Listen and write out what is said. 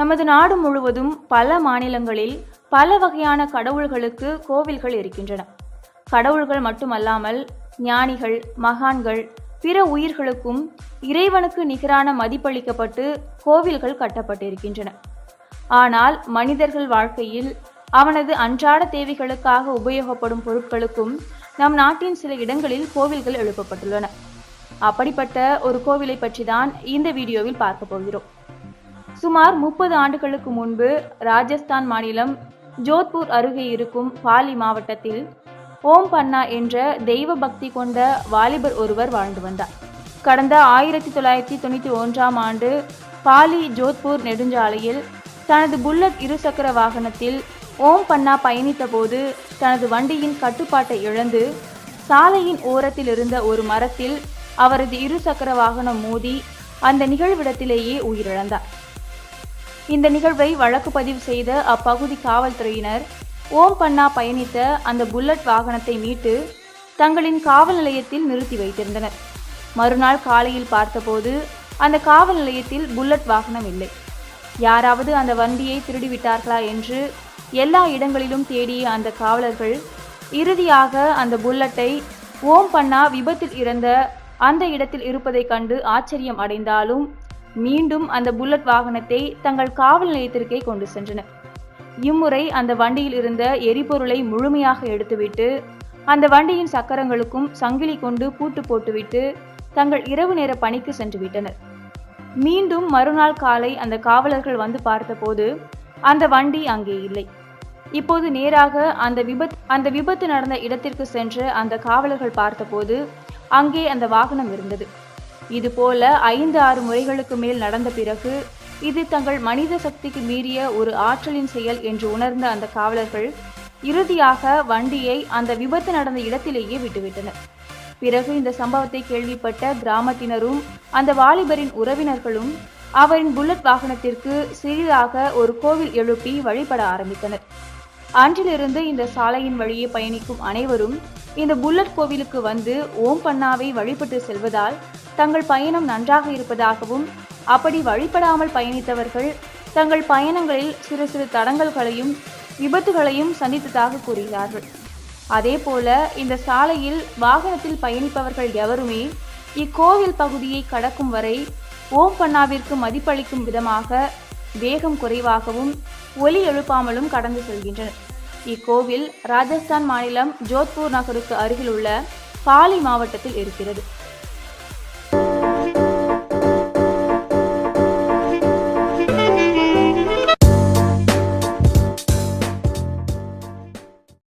நமது நாடு முழுவதும் பல மாநிலங்களில் பல வகையான கடவுள்களுக்கு கோவில்கள் இருக்கின்றன. கடவுள்கள் மட்டுமல்லாமல் ஞானிகள் மகான்கள் பிற உயிர்களுக்கும் இறைவனுக்கு நிகரான மதிப்பளிக்கப்பட்டு கோவில்கள் கட்டப்பட்டிருக்கின்றன. ஆனால் மனிதர்கள் வாழ்க்கையில் அவனது அன்றாட தேவைகளுக்காக உபயோகப்படும் பொருட்களுக்கும் நம் நாட்டின் சில இடங்களில் கோவில்கள் எழுப்பப்பட்டுள்ளன. அப்படிப்பட்ட ஒரு கோவிலை பற்றி தான் இந்த வீடியோவில் பார்க்க போகிறோம். சுமார் முப்பது ஆண்டுகளுக்கு முன்பு ராஜஸ்தான் மாநிலம் ஜோத்பூர் அருகே இருக்கும் பாலி மாவட்டத்தில் ஓம் பன்னா என்ற தெய்வ பக்தி கொண்ட வாலிபர் ஒருவர் வாழ்ந்து வந்தார். கடந்த ஆயிரத்தி தொள்ளாயிரத்தி தொண்ணூற்றி ஒன்றாம் ஆண்டு பாலி ஜோத்பூர் நெடுஞ்சாலையில் தனது புல்லட் இருசக்கர வாகனத்தில் ஓம் பன்னா பயணித்த போது தனது வண்டியின் கட்டுப்பாட்டை இழந்து சாலையின் ஓரத்தில் இருந்த ஒரு மரத்தில் அவரது இருசக்கர வாகனம் மோதி அந்த நிகழ்விடத்திலேயே உயிரிழந்தார். இந்த நிகழ்வை வழக்கு பதிவு செய்த அப்பகுதி காவல்துறையினர் ஓம் பன்னா பயணித்த அந்த புல்லட் வாகனத்தை மீட்டு தங்களின் காவல் நிலையத்தில் நிறுத்தி வைத்திருந்தனர். மறுநாள் காலையில் பார்த்தபோது அந்த காவல் நிலையத்தில் புல்லட் வாகனம் இல்லை. யாராவது அந்த வண்டியை திருடிவிட்டார்களா என்று எல்லா இடங்களிலும் தேடிய அந்த காவலர்கள் இறுதியாக அந்த புல்லட்டை ஓம் பன்னா விபத்தில் இறந்த அந்த இடத்தில் இருப்பதைக் கண்டு ஆச்சரியம் அடைந்தாலும் மீண்டும் அந்த புல்லட் வாகனத்தை தங்கள் காவல் நிலையத்திற்கே கொண்டு சென்றனர். இம்முறை அந்த வண்டியில் இருந்த எரிபொருளை முழுமையாக எடுத்துவிட்டு அந்த வண்டியின் சக்கரங்களுக்கும் சங்கிலி கொண்டு பூட்டு போட்டுவிட்டு தங்கள் இரவு நேர பணிக்கு சென்று விட்டனர். மீண்டும் மறுநாள் காலை அந்த காவலர்கள் வந்து பார்த்தபோது அந்த வண்டி அங்கே இல்லை. இப்போது நேராக அந்த விபத் அந்த விபத்து நடந்த இடத்திற்கு சென்று அந்த காவலர்கள் பார்த்தபோது அங்கே அந்த வாகனம் இருந்தது. இதுபோல ஐந்து ஆறு முறைகளுக்கு மேல் நடந்த பிறகு இது தங்கள் மனித சக்திக்கு மீறிய ஒரு ஆற்றலின் செயல் என்று உணர்ந்த அந்த காவலர்கள் இறுதியாக வண்டியை அந்த விபத்து நடந்த இடத்திலேயே விட்டுவிட்டனர். பிறகு இந்த சம்பவத்தை கேள்விப்பட்ட கிராமத்தினரும் அந்த வாலிபரின் உறவினர்களும் அவரின் புல்லட் வாகனத்திற்கு சிறிதாக ஒரு கோவில் எழுப்பி வழிபட ஆரம்பித்தனர். அன்றிலிருந்து இந்த சாலையின் வழியே பயணிக்கும் அனைவரும் இந்த புல்லட் கோவிலுக்கு வந்து ஓம் பன்னாவை வழிபட்டு செல்வதால் தங்கள் பயணம் நன்றாக இருப்பதாகவும் அப்படி வழிபடாமல் பயணித்தவர்கள் தங்கள் பயணங்களில் சிறு சிறு தடங்கல்களையும் விபத்துகளையும் சந்தித்ததாக கூறுகிறார்கள். அதேபோல இந்த சாலையில் வாகனத்தில் பயணிப்பவர்கள் எவருமே இக்கோவில் பகுதியை கடக்கும் வரை ஓம் பன்னாவிற்கு மதிப்பளிக்கும் விதமாக வேகம் குறைவாகவும் ஒலி எழுப்பாமலும் கடந்து செல்கின்றனர். இக்கோவில் ராஜஸ்தான் மாநிலம் ஜோத்பூர் நகருக்கு அருகில் உள்ள பாலி மாவட்டத்தில் இருக்கிறது.